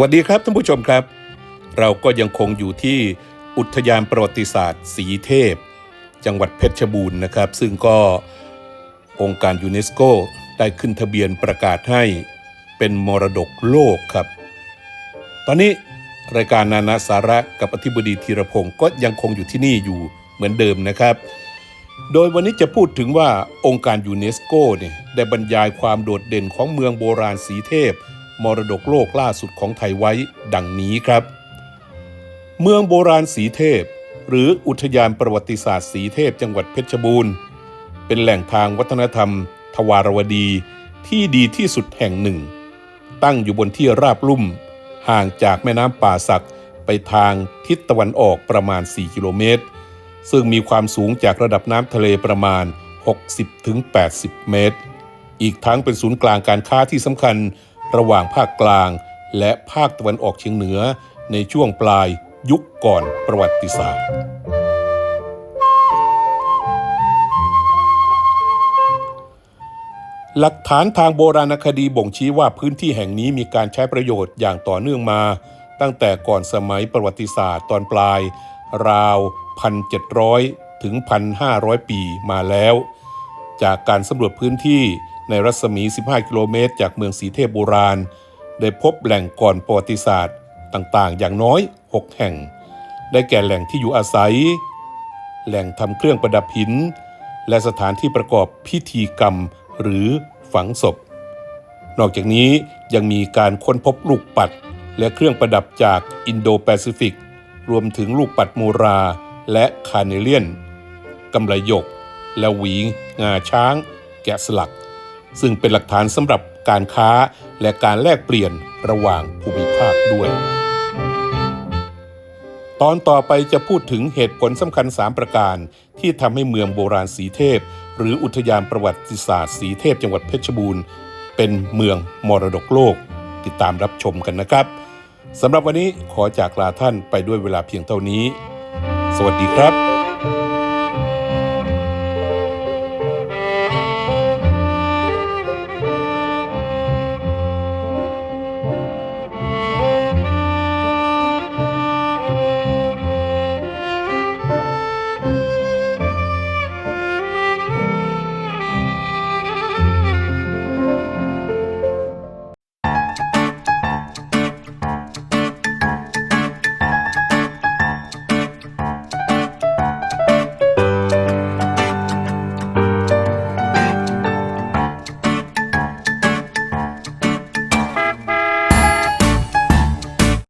วัสดีครับท่านผู้ชมครับ เราก็ยังคงอยู่ที่อุทยานประวัติศาสตร์สีเทพ จังหวัดเพชรบูรณ์นะครับ ซึ่งก็องค์การยูเนสโกได้ขึ้นทะเบียนประกาศให้เป็นมรดกโลกครับ ตอนนี้รายการนานาสาระกับอธิบดีธีรพงศ์ก็ยังคงอยู่ที่นี่อยู่เหมือนเดิมนะครับ โดยวันนี้จะพูดถึงว่าองค์การยูเนสโกเนี่ยได้บรรยายความโดดเด่นของเมืองโบราณสีเทพ มรดกโลกล่าสุดของไทยไว้ดังนี้ครับ เมืองโบราณสีเทพ หรืออุทยานประวัติศาสตร์สีเทพจังหวัดเพชรบูรณ์ เป็นแหล่งทางวัฒนธรรม ทวารวดีที่ดีที่สุดแห่งหนึ่ง ตั้งอยู่บนที่ราบลุ่ม ห่างจากแม่น้ำป่าสักไปทางทิศตะวันออกประมาณ 4 กิโลเมตร ซึ่งมีความสูงจากระดับน้ำทะเลประมาณ 60-80 เมตร อีกทั้งเป็นศูนย์กลางการค้าที่สำคัญ ระหว่างภาคกลาง และภาคตะวันออกเฉียงเหนือ ในช่วงปลายยุคก่อนประวัติศาสตร์ หลักฐานทางโบราณคดีบ่งชี้ว่าพื้นที่แห่งนี้มีการใช้ประโยชน์อย่างต่อเนื่องมา ตั้งแต่ก่อนสมัยประวัติศาสตร์ตอนปลาย ราว 1,700 ถึง 1,500 ปีมาแล้ว จากการสำรวจพื้นที่ ในรัศมี 15 กิโลเมตร จากเมืองสีเทพโบราณ ได้พบแหล่งก่อนประวัติศาสตร์ต่างๆ อย่างน้อย 6 แห่ง ได้แก่แหล่งที่อยู่อาศัย แหล่งทำเครื่องประดับหิน และสถานที่ประกอบพิธีกรรมหรือฝังศพ นอกจากนี้ยังมีการค้นพบลูกปัด และเครื่องประดับจากอินโดแปซิฟิก รวมถึงลูกปัดมูราและคาเนเลียนกำไลหยก และหวีงาช้าง แกะสลัก ซึ่งเป็นหลักฐานสำหรับการค้าและการแลกเปลี่ยนระหว่างภูมิภาคด้วย ตอนต่อไปจะพูดถึงเหตุผลสำคัญ 3 ประการ ที่ทำให้เมืองโบราณสีเทพ หรืออุทยานประวัติศาสตร์สีเทพจังหวัดเพชรบูรณ์ เป็นเมืองมรดกโลก ติดตามรับชมกันนะครับสำหรับวันนี้ขอจากลาท่านไปด้วยเวลาเพียงเท่านี้ สวัสดีครับ